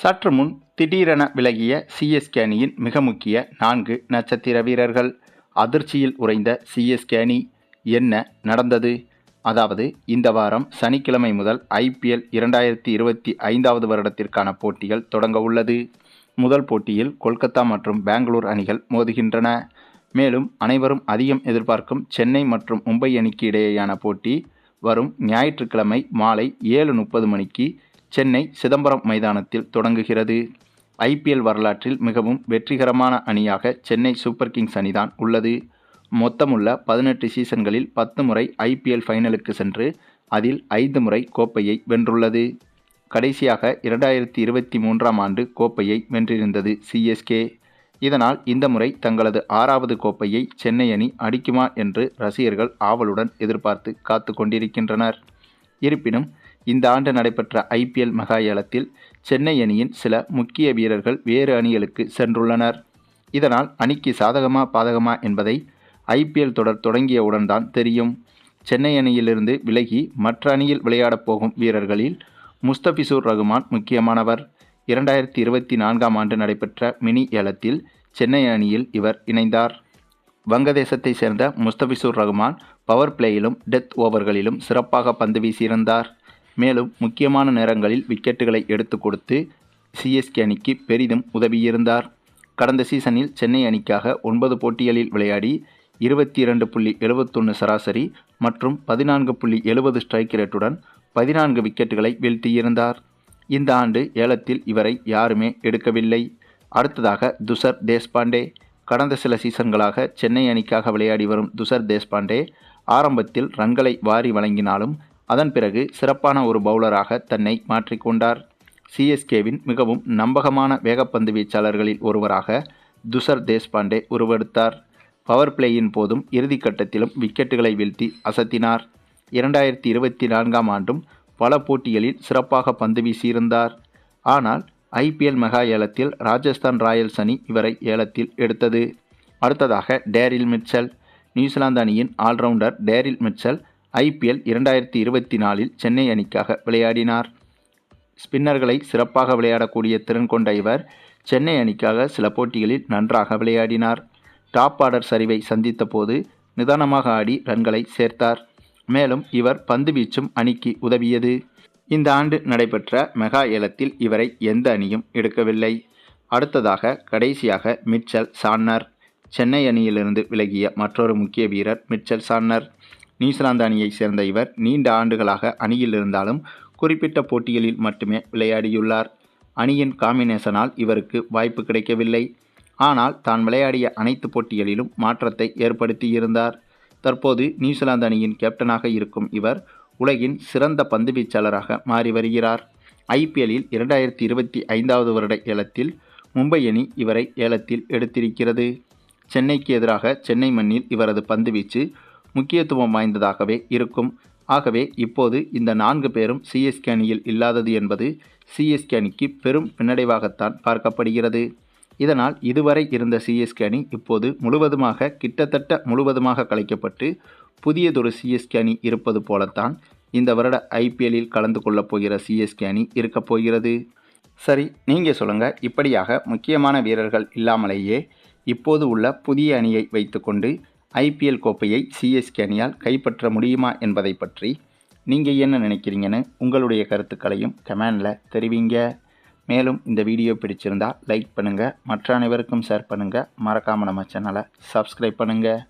சற்று முன் திடீரென விலகிய சிஎஸ்கே அணியின் மிக முக்கிய நான்கு நட்சத்திர வீரர்கள். அதிர்ச்சியில் உறைந்த சிஎஸ்கே அணி என்ன நடந்தது? அதாவது இந்த வாரம் சனிக்கிழமை முதல் ஐபிஎல் இரண்டாயிரத்தி இருபத்தி ஐந்தாவது வருடத்திற்கான போட்டிகள் தொடங்க உள்ளது. முதல் போட்டியில் கொல்கத்தா மற்றும் பெங்களூர் அணிகள் மோதுகின்றன. மேலும் அனைவரும் அதிகம் எதிர்பார்க்கும் சென்னை மற்றும் மும்பை அணிக்கு இடையேயான போட்டி வரும் ஞாயிற்றுக்கிழமை மாலை ஏழு முப்பது மணிக்கு சென்னை சிதம்பரம் மைதானத்தில் தொடங்குகிறது. ஐபிஎல் வரலாற்றில் மிகவும் வெற்றிகரமான அணியாக சென்னை சூப்பர் கிங்ஸ் அணிதான் உள்ளது. மொத்தமுள்ள பதினெட்டு சீசன்களில் பத்து முறை ஐபிஎல் ஃபைனலுக்கு சென்று அதில் ஐந்து முறை கோப்பையை வென்றுள்ளது. கடைசியாக இரண்டாயிரத்தி இருபத்தி மூன்றாம் ஆண்டு கோப்பையை வென்றிருந்தது சிஎஸ்கே இதனால் இந்த முறை தங்களது ஆறாவது கோப்பையை சென்னை அணி அடிக்குமா என்று ரசிகர்கள் ஆவலுடன் எதிர்பார்த்து காத்து கொண்டிருக்கின்றனர். இருப்பினும் இந்த ஆண்டு நடைபெற்ற ஐபிஎல் மகா ஏலத்தில் சென்னை அணியின் சில முக்கிய வீரர்கள் வேறு அணிகளுக்கு சென்றுள்ளனர். இதனால் அணிக்கு சாதகமா பாதகமா என்பதை ஐபிஎல் தொடர் தொடங்கியவுடன் தான் தெரியும். சென்னை அணியிலிருந்து விலகி மற்ற அணியில் விளையாடப் போகும் வீரர்களில் முஸ்தபிசூர் ரகுமான் முக்கியமானவர். இரண்டாயிரத்தி இருபத்தி நான்காம் ஆண்டு நடைபெற்ற மினி ஏலத்தில் சென்னை அணியில் இவர் இணைந்தார். வங்கதேசத்தை சேர்ந்த முஸ்தபிசூர் ரகுமான் பவர் பிளேயிலும் டெத் ஓவர்களிலும் சிறப்பாக பந்து வீசியிருந்தார். மேலும் முக்கியமான நேரங்களில் விக்கெட்டுகளை எடுத்து கொடுத்து சிஎஸ்கே அணிக்கு பெரிதும் உதவியிருந்தார். கடந்த சீசனில் சென்னை அணிக்காக ஒன்பது போட்டிகளில் விளையாடி இருபத்தி இரண்டு புள்ளி எழுபத்தொன்று சராசரி மற்றும் பதினான்கு புள்ளி எழுபது ஸ்ட்ரைக் ரேட்டுடன் பதினான்கு விக்கெட்டுகளை வீழ்த்தியிருந்தார். இந்த ஆண்டு ஏலத்தில் இவரை யாருமே எடுக்கவில்லை. அடுத்ததாக துசர் தேஷ்பாண்டே. கடந்த சில சீசன்களாக சென்னை அணிக்காக விளையாடி வரும் துசர் தேஷ்பாண்டே ஆரம்பத்தில் ரன்களை வாரி வழங்கினாலும் அதன் பிறகு சிறப்பான ஒரு பவுலராக தன்னை மாற்றிக்கொண்டார் சிஎஸ்கேவின் மிகவும் நம்பகமான வேகப்பந்து வீச்சாளர்களில் ஒருவராக துசர் தேஷ்பாண்டே உருவெடுத்தார். பவர் பிளேயின் போதும் இறுதிக்கட்டத்திலும் விக்கெட்டுகளை வீழ்த்தி அசத்தினார். இரண்டாயிரத்தி இருபத்தி நான்காம் ஆண்டும் பல போட்டிகளில் சிறப்பாக பந்து வீசியிருந்தார். ஆனால் ஐபிஎல் மெகா ஏலத்தில் ராஜஸ்தான் ராயல்ஸ் அணி இவரை ஏலத்தில் எடுத்தது. அடுத்ததாக டேரில் மிட்சல் நியூசிலாந்து அணியின் all rounder Daryl Mitchell IPL இரண்டாயிரத்தி இருபத்தி நாலில் சென்னை அணிக்காக விளையாடினார். ஸ்பின்னர்களை சிறப்பாக விளையாடக்கூடிய திறன் கொண்ட இவர் சென்னை அணிக்காக சில போட்டிகளில் நன்றாக விளையாடினார். டாப் ஆர்டர் சரிவை சந்தித்த போது நிதானமாக ஆடி ரன்களை சேர்த்தார். மேலும் இவர் பந்து வீச்சும் அணிக்கு உதவியது. இந்த ஆண்டு நடைபெற்ற மெகா ஏலத்தில் இவரை எந்த அணியும் எடுக்கவில்லை. அடுத்ததாக கடைசியாக மிச்சல் சான்னர் சென்னை அணியிலிருந்து விலகிய மற்றொரு முக்கிய வீரர் மிச்சல் சான்னர் நியூசிலாந்து அணியைச் சேர்ந்த இவர் நீண்ட ஆண்டுகளாக அணியில் இருந்தாலும் குறிப்பிட்ட போட்டிகளில் மட்டுமே விளையாடியுள்ளார். அணியின் காம்பினேஷனால் இவருக்கு வாய்ப்பு கிடைக்கவில்லை. ஆனால் தான் விளையாடிய அனைத்து போட்டிகளிலும் மாற்றத்தை ஏற்படுத்தியிருந்தார். தற்போது நியூசிலாந்து அணியின் கேப்டனாக இருக்கும் இவர் உலகின் சிறந்த பந்து வீச்சாளராக மாறி வருகிறார். ஐபிஎல்லில் இரண்டாயிரத்தி இருபத்தி ஐந்தாவது வருட ஏலத்தில் மும்பை அணி இவரை ஏலத்தில் எடுத்திருக்கிறது. சென்னைக்கு எதிராக சென்னை மண்ணில் இவரது பந்துவீச்சு முக்கியத்துவம் வாய்ந்ததாகவே இருக்கும். ஆகவே இப்போது இந்த நான்கு பேரும் சிஎஸ்கே அணியில் இல்லாதது என்பது சிஎஸ்கே அணிக்கு பெரும் பின்னடைவாகத்தான் பார்க்கப்படுகிறது. இதனால் இதுவரை இருந்த சிஎஸ்கே அணி இப்போது முழுவதுமாக கிட்டத்தட்ட முழுவதுமாக கலைக்கப்பட்டு புதியதொரு சிஎஸ்கே அணி இருப்பது போலத்தான் இந்த வருட ஐபிஎல்லில் கலந்து கொள்ளப் போகிற சிஎஸ்கே அணி இருக்கப் போகிறது. சரி நீங்கள் சொல்லுங்கள் இப்படியாக முக்கியமான வீரர்கள் இல்லாமலேயே இப்போது உள்ள புதிய அணியை வைத்துக்கொண்டு ஐபிஎல் கோப்பையை சிஎஸ்கே அணியால் கைப்பற்ற முடியுமா என்பதை பற்றி நீங்கள் என்ன நினைக்கிறீங்கன்னு உங்களுடைய கருத்துக்களையும் கமெண்டில் தெரிவிங்க. மேலும் இந்த வீடியோ பிடிச்சிருந்தால் லைக் பண்ணுங்கள் மற்ற அனைவருக்கும் ஷேர் பண்ணுங்கள் மறக்காமல் நம்ம சேனலை சப்ஸ்கிரைப் பண்ணுங்கள்